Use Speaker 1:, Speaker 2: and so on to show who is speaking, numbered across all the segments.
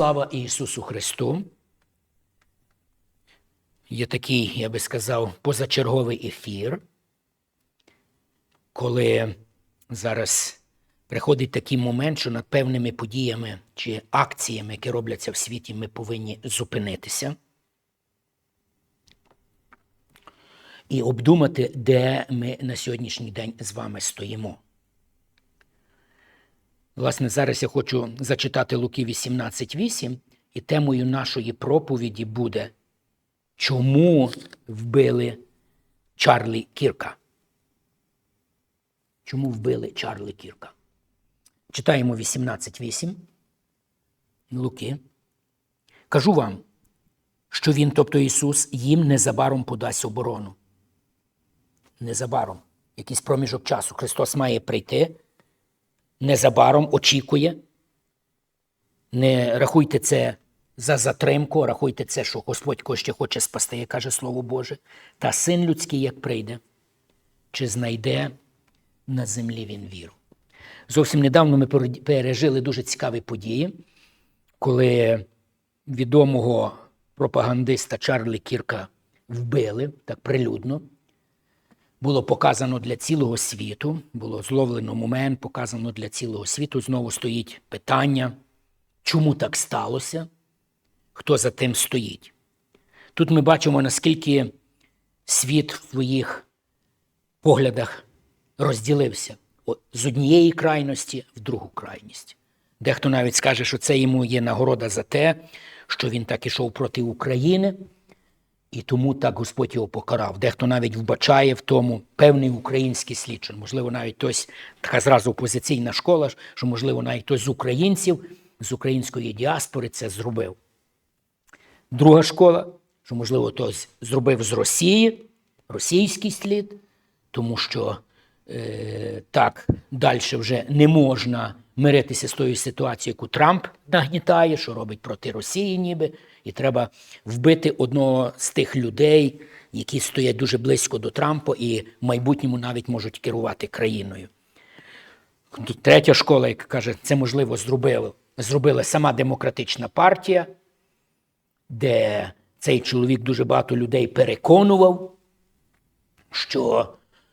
Speaker 1: Слава Ісусу Христу! Є такий, я би сказав, позачерговий ефір, коли зараз приходить такий момент, що над певними подіями чи акціями, які робляться в світі, ми повинні зупинитися і обдумати, де ми на сьогоднішній день з вами стоїмо. Власне, зараз я хочу зачитати Луки 18.8, і темою нашої проповіді буде Чому вбили Чарлі Кірка? Чому вбили Чарлі Кірка? Читаємо 18.8 Луки. Кажу вам, що він, тобто Ісус, їм незабаром подасть оборону. Незабаром. Якийсь проміжок часу. Христос має прийти незабаром очікує. Не рахуйте це за затримку, рахуйте це, що Господь кого хоче спасти, як каже Слово Боже. Та син людський, як прийде, чи знайде на землі він віру. Зовсім недавно ми пережили дуже цікаві події, коли відомого пропагандиста Чарлі Кірка вбили так прилюдно було показано для цілого світу, було зловлено момент, показано для цілого світу. Знову стоїть питання, чому так сталося, хто за тим стоїть. Тут ми бачимо, наскільки світ в своїх поглядах розділився з однієї крайності в другу крайність. Дехто навіть скаже, що це йому є нагорода за те, що він так ішов проти України. І тому так Господь його покарав. Дехто навіть вбачає в тому певний український слід, можливо, навіть хтось така зразу опозиційна школа, що, можливо, навіть хтось з українців, з української діаспори це зробив. Друга школа, що, можливо, хтось зробив з Росії, російський слід, тому що е, так далі вже не можна миритися з тою ситуацією, яку Трамп нагнітає, що робить проти Росії, ніби і треба вбити одного з тих людей, які стоять дуже близько до Трампа і в майбутньому навіть можуть керувати країною. Третя школа, яка каже, це можливо зробили, зробила сама демократична партія, де цей чоловік дуже багато людей переконував, що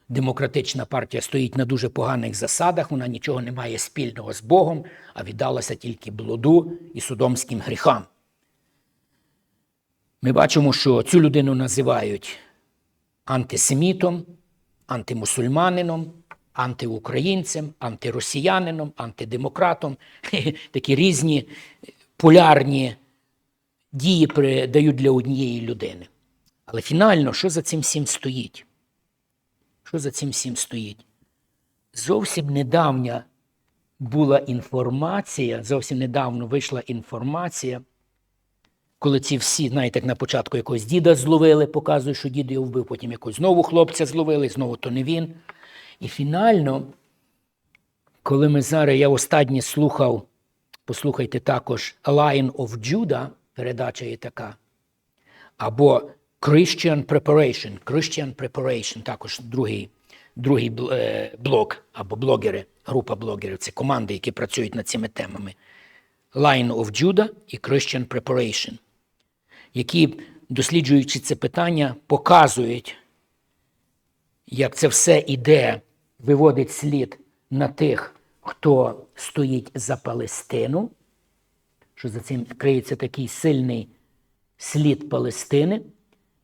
Speaker 1: демократична партія стоїть на дуже поганих засадах, вона нічого не має спільного з Богом, а віддалася тільки блуду і судомським гріхам. Ми бачимо, що цю людину називають антисемітом, антимусульманином, антиукраїнцем, антиросіянином, антидемократом. Такі різні полярні дії дають для однієї людини. Але фінально, що за цим всім стоїть? Що за цим всім стоїть? Зовсім недавня була інформація, зовсім недавно вийшла інформація коли ці всі, знаєте, на початку якогось діда зловили, показують, що дід його вбив, потім якогось знову хлопця зловили, знову то не він. І фінально, коли ми зараз, я останнє слухав, послухайте також Lion of Judah, передача є така, або Christian Preparation, Christian Preparation, також другий другий е, блог або блогери, група блогерів, це команди, які працюють над цими темами. Line of Judah і Christian Preparation які, досліджуючи це питання, показують, як це все іде, виводить слід на тих, хто стоїть за Палестину, що за цим криється такий сильний слід Палестини,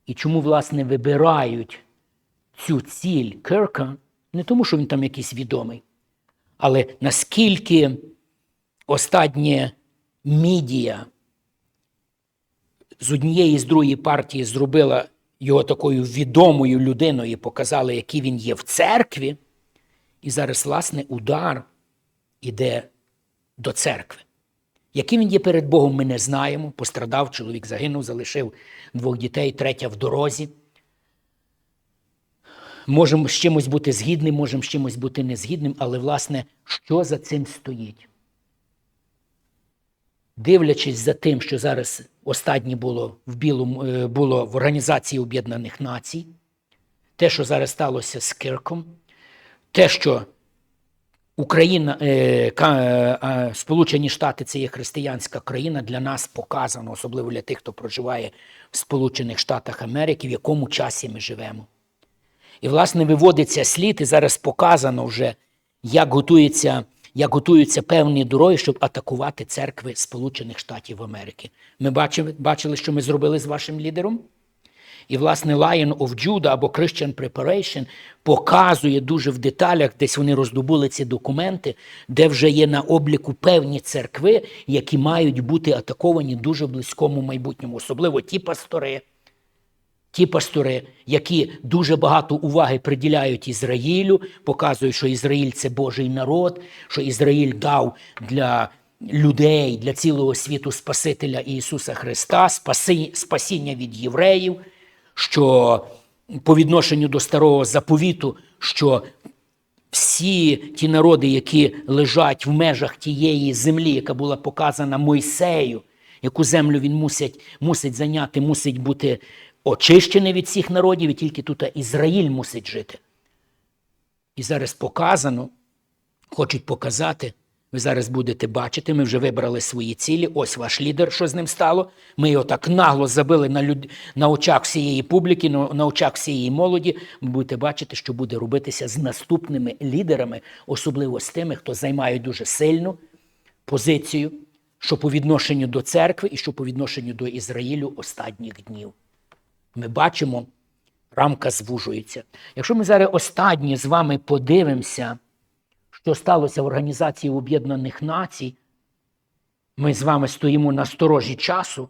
Speaker 1: і чому, власне, вибирають цю ціль Керка, не тому, що він там якийсь відомий, але наскільки останнє мідія з однієї з другої партії зробила його такою відомою людиною показала, який він є в церкві. І зараз, власне, удар іде до церкви. Яким він є перед Богом, ми не знаємо. Пострадав, чоловік загинув, залишив двох дітей, третя в дорозі. Можемо з чимось бути згідним, можемо з чимось бути незгідним, але, власне, що за цим стоїть? дивлячись за тим, що зараз останнє було в білому е, було в Організації Об'єднаних Націй, те, що зараз сталося з Кирком, те, що Україна, е, е, Сполучені Штати це є християнська країна. Для нас показано, особливо для тих, хто проживає в Сполучених Штатах Америки, в якому часі ми живемо. І, власне, виводиться слід, і зараз показано вже, як готується, як готуються певні дороги, щоб атакувати церкви Сполучених Штатів Америки. Ми бачили, бачили, що ми зробили з вашим лідером? І, власне, Lion of Judah або Christian Preparation показує дуже в деталях, десь вони роздобули ці документи, де вже є на обліку певні церкви, які мають бути атаковані дуже близькому майбутньому, особливо ті пастори, ті пастори, які дуже багато уваги приділяють Ізраїлю, показують, що Ізраїль це Божий народ, що Ізраїль дав для людей, для цілого світу Спасителя Ісуса Христа, спасіння від євреїв, що по відношенню до старого заповіту, що всі ті народи, які лежать в межах тієї землі, яка була показана Мойсею, яку землю він мусить, мусить зайняти, мусить бути очищений від всіх народів, і тільки тут Ізраїль мусить жити. І зараз показано, хочуть показати, ви зараз будете бачити, ми вже вибрали свої цілі. Ось ваш лідер, що з ним стало. Ми його так нагло забили на, люд... на очах всієї публіки, на, на очах всієї молоді. Ви будете бачити, що буде робитися з наступними лідерами, особливо з тими, хто займає дуже сильну позицію, що по відношенню до церкви і що по відношенню до Ізраїлю останніх днів. Ми бачимо, рамка звужується. Якщо ми зараз останні з вами подивимося, що сталося в Організації Об'єднаних Націй, ми з вами стоїмо на сторожі часу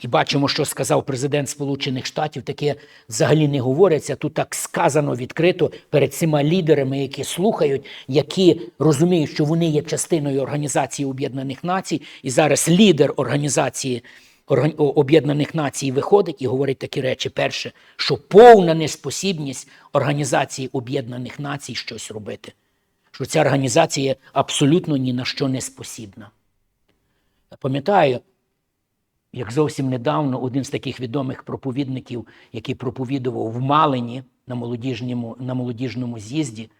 Speaker 1: і бачимо, що сказав президент Сполучених Штатів, таке взагалі не говориться. Тут так сказано відкрито перед цими лідерами, які слухають, які розуміють, що вони є частиною Організації Об'єднаних Націй, і зараз лідер організації. Орган- Об'єднаних Націй виходить і говорить такі речі: перше, що повна неспосібність Організації Об'єднаних Націй щось робити, що ця організація абсолютно ні на що не спосібна. Я пам'ятаю, як зовсім недавно один з таких відомих проповідників, який проповідував в Малині на молодіжному, на молодіжному з'їзді,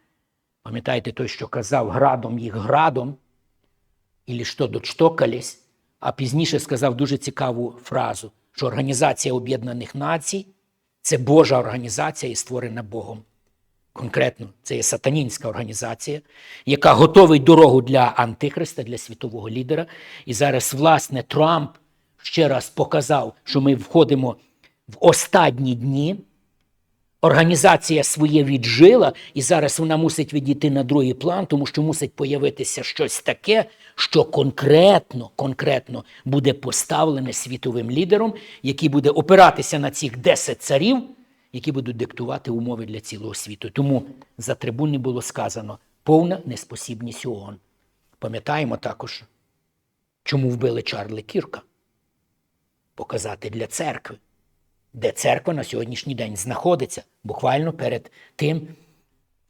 Speaker 1: пам'ятаєте той, що казав градом їх градом, і що дочтокались, а пізніше сказав дуже цікаву фразу, що Організація Об'єднаних Націй це Божа організація і створена Богом. Конкретно, це є сатанінська організація, яка готовить дорогу для Антихриста, для світового лідера. І зараз, власне, Трамп ще раз показав, що ми входимо в останні дні. Організація своє віджила, і зараз вона мусить відійти на другий план, тому що мусить появитися щось таке, що конкретно, конкретно буде поставлене світовим лідером, який буде опиратися на цих 10 царів, які будуть диктувати умови для цілого світу. Тому за трибуни було сказано повна неспосібність ООН. Пам'ятаємо також, чому вбили Чарли Кірка. Показати для церкви де церква на сьогоднішній день знаходиться буквально перед тим,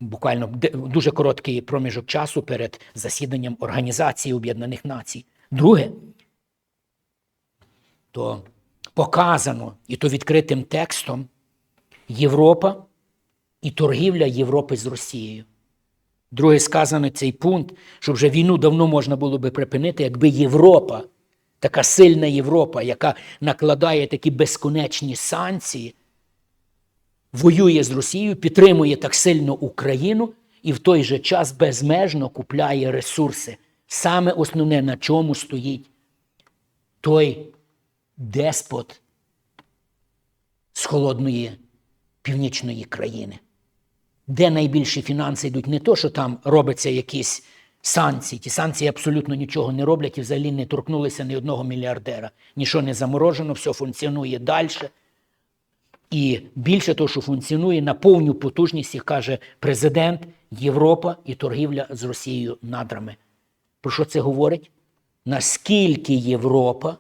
Speaker 1: буквально дуже короткий проміжок часу перед засіданням Організації Об'єднаних Націй. Друге, то показано, і то відкритим текстом, Європа і торгівля Європи з Росією. Друге, сказано цей пункт, що вже війну давно можна було би припинити, якби Європа, така сильна Європа, яка накладає такі безконечні санкції, воює з Росією, підтримує так сильно Україну і в той же час безмежно купляє ресурси. Саме основне, на чому стоїть той деспот з холодної північної країни де найбільші фінанси йдуть, не то, що там робиться якісь санкції. Ті санкції абсолютно нічого не роблять і взагалі не торкнулися ні одного мільярдера. Нічого не заморожено, все функціонує далі. І більше того, що функціонує на повну потужність, як каже президент, Європа і торгівля з Росією надрами. Про що це говорить? Наскільки Європа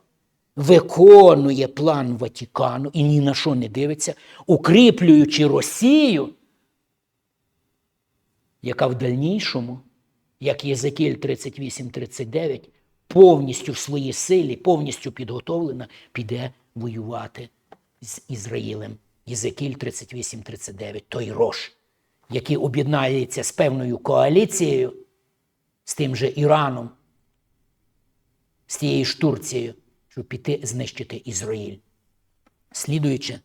Speaker 1: виконує план Ватикану і ні на що не дивиться, укріплюючи Росію, яка в дальнішому, як Єзекіль 38-39, повністю в своїй силі, повністю підготовлена, піде воювати з Ізраїлем. Єзекіль 38-39, той рош. який об'єднається з певною коаліцією, з тим же Іраном, з тією ж Турцією, щоб піти знищити Ізраїль. Слідуючи,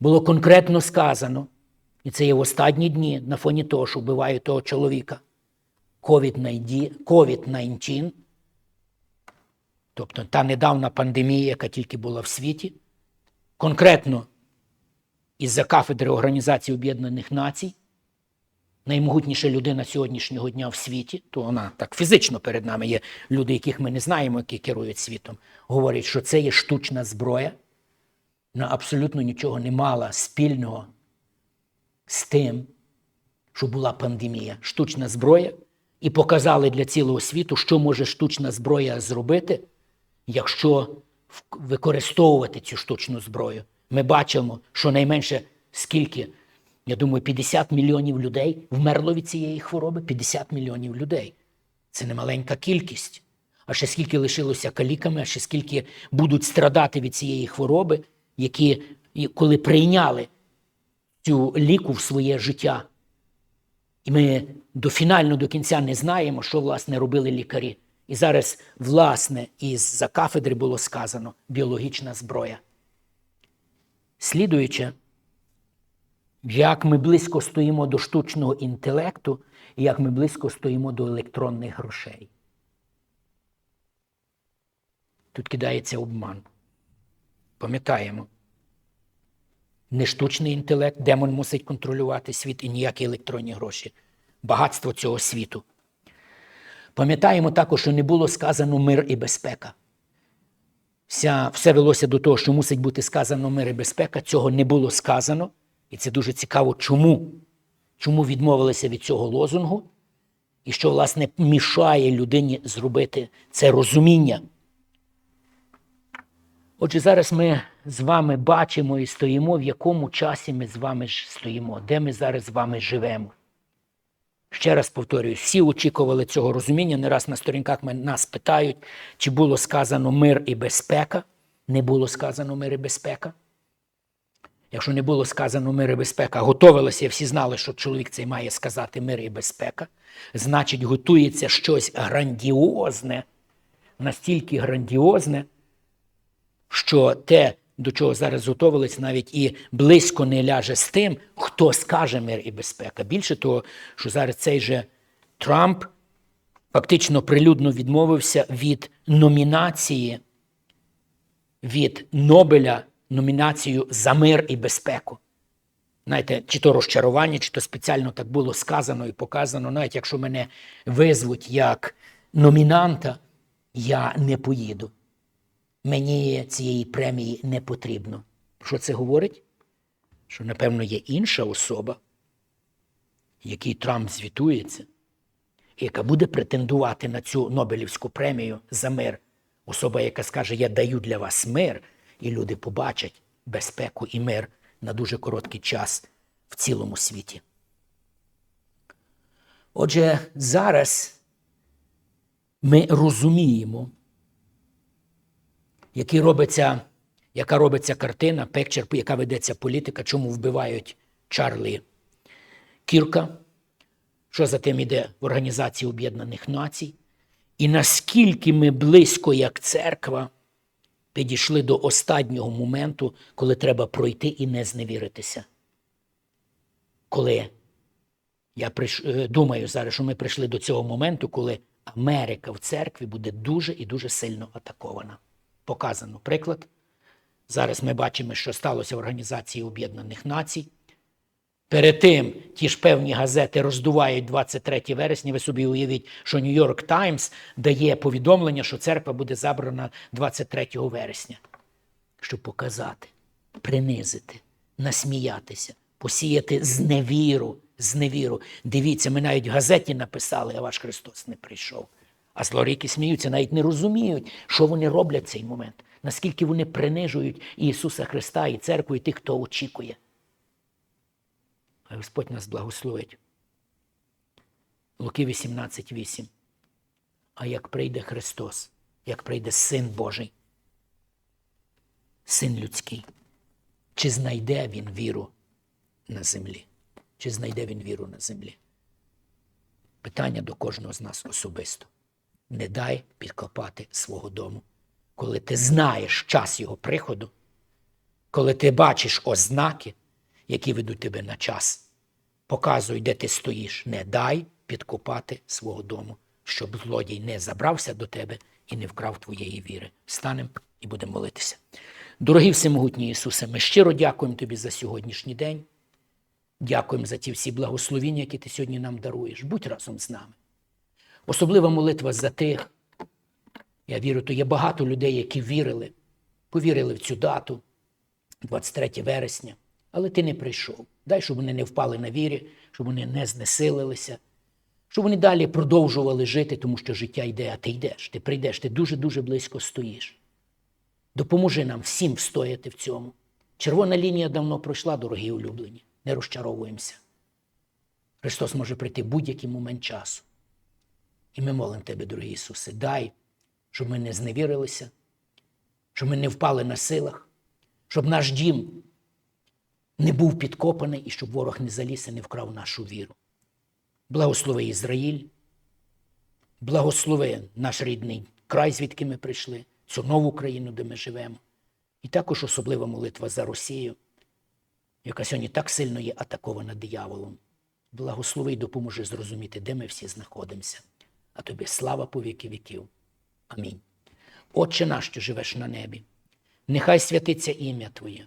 Speaker 1: було конкретно сказано, і це є в останні дні на фоні того, що вбивають того чоловіка. COVID-19, тобто та недавна пандемія, яка тільки була в світі, конкретно із-за кафедри Організації Об'єднаних Націй, наймогутніша людина сьогоднішнього дня в світі, то вона так фізично перед нами є. Люди, яких ми не знаємо, які керують світом, говорять, що це є штучна зброя, вона абсолютно нічого не мала спільного з тим, що була пандемія, штучна зброя, і показали для цілого світу, що може штучна зброя зробити, якщо використовувати цю штучну зброю. Ми бачимо, що найменше скільки, я думаю, 50 мільйонів людей вмерло від цієї хвороби. 50 мільйонів людей. Це не маленька кількість. А ще скільки лишилося каліками, а ще скільки будуть страдати від цієї хвороби, які, коли прийняли цю ліку в своє життя. І ми до фінально до кінця не знаємо, що власне робили лікарі. І зараз, власне, із за кафедри було сказано біологічна зброя. Слідуючи, як ми близько стоїмо до штучного інтелекту і як ми близько стоїмо до електронних грошей. Тут кидається обман. Пам'ятаємо, не штучний інтелект, демон мусить контролювати світ і ніякі електронні гроші. Багатство цього світу. Пам'ятаємо також, що не було сказано мир і безпека. Вся, все велося до того, що мусить бути сказано мир і безпека. Цього не було сказано. І це дуже цікаво, чому? Чому відмовилися від цього лозунгу? І що, власне, мішає людині зробити це розуміння. Отже, зараз ми з вами бачимо і стоїмо, в якому часі ми з вами стоїмо, де ми зараз з вами живемо. Ще раз повторюю, всі очікували цього розуміння. Не раз на сторінках нас питають, чи було сказано мир і безпека. Не було сказано мир і безпека. Якщо не було сказано мир і безпека, готовилися, всі знали, що чоловік цей має сказати мир і безпека. Значить, готується щось грандіозне, настільки грандіозне, що те, до чого зараз готовились, навіть і близько не ляже з тим, хто скаже мир і безпека. Більше того, що зараз цей же Трамп фактично прилюдно відмовився від номінації від Нобеля номінацію за мир і безпеку. Знаєте, чи то розчарування, чи то спеціально так було сказано і показано. Навіть якщо мене визвуть як номінанта, я не поїду. Мені цієї премії не потрібно. Що це говорить? Що, напевно, є інша особа, якій Трамп звітується, яка буде претендувати на цю Нобелівську премію за мир. Особа, яка скаже, я даю для вас мир, і люди побачать безпеку і мир на дуже короткий час в цілому світі. Отже, зараз ми розуміємо, який робиться, яка робиться картина, пекчер, яка ведеться політика, чому вбивають Чарлі Кірка, що за тим іде в Організації Об'єднаних Націй, і наскільки ми близько, як церква, підійшли до останнього моменту, коли треба пройти і не зневіритися. Коли я приш... е, думаю зараз, що ми прийшли до цього моменту, коли Америка в церкві буде дуже і дуже сильно атакована. Показано приклад. Зараз ми бачимо, що сталося в Організації Об'єднаних Націй. Перед тим ті ж певні газети роздувають 23 вересня. Ви собі уявіть, що Нью-Йорк Таймс дає повідомлення, що церква буде забрана 23 вересня, щоб показати, принизити, насміятися, посіяти зневіру, зневіру. Дивіться, ми навіть в газеті написали, а ваш Христос не прийшов. А злоріки сміються, навіть не розуміють, що вони роблять в цей момент, наскільки вони принижують Ісуса Христа, і церкву, і тих, хто очікує. Господь нас благословить. Луки 18.8. А як прийде Христос, як прийде Син Божий, Син людський, чи знайде він віру на землі? чи знайде він віру на землі? Питання до кожного з нас особисто. Не дай підкопати свого дому. Коли ти знаєш час його приходу, коли ти бачиш ознаки, які ведуть тебе на час, показуй, де ти стоїш. Не дай підкопати свого дому, щоб злодій не забрався до тебе і не вкрав твоєї віри. Встанемо і будемо молитися. Дорогий всемогутній Ісусе, ми щиро дякуємо Тобі за сьогоднішній день. Дякуємо за ті всі благословіння, які ти сьогодні нам даруєш. Будь разом з нами. Особлива молитва за тих. Я вірю, то є багато людей, які вірили, повірили в цю дату, 23 вересня, але ти не прийшов. Дай, щоб вони не впали на вірі, щоб вони не знесилилися, щоб вони далі продовжували жити, тому що життя йде, а ти йдеш, ти прийдеш, ти дуже-дуже близько стоїш. Допоможи нам всім встояти в цьому. Червона лінія давно пройшла, дорогі улюблені. Не розчаровуємося. Христос може прийти в будь-який момент часу. І ми молимо Тебе, дорогий Ісусе, дай, щоб ми не зневірилися, щоб ми не впали на силах, щоб наш дім не був підкопаний і щоб ворог не заліз і не вкрав нашу віру. Благослови Ізраїль, благослови наш рідний край, звідки ми прийшли, цю нову країну, де ми живемо. І також особлива молитва за Росію, яка сьогодні так сильно є атакована дияволом. Благослови і допоможи зрозуміти, де ми всі знаходимося. А тобі слава по віки віків. Амінь. Отче наш, що живеш на небі, нехай святиться ім'я Твоє,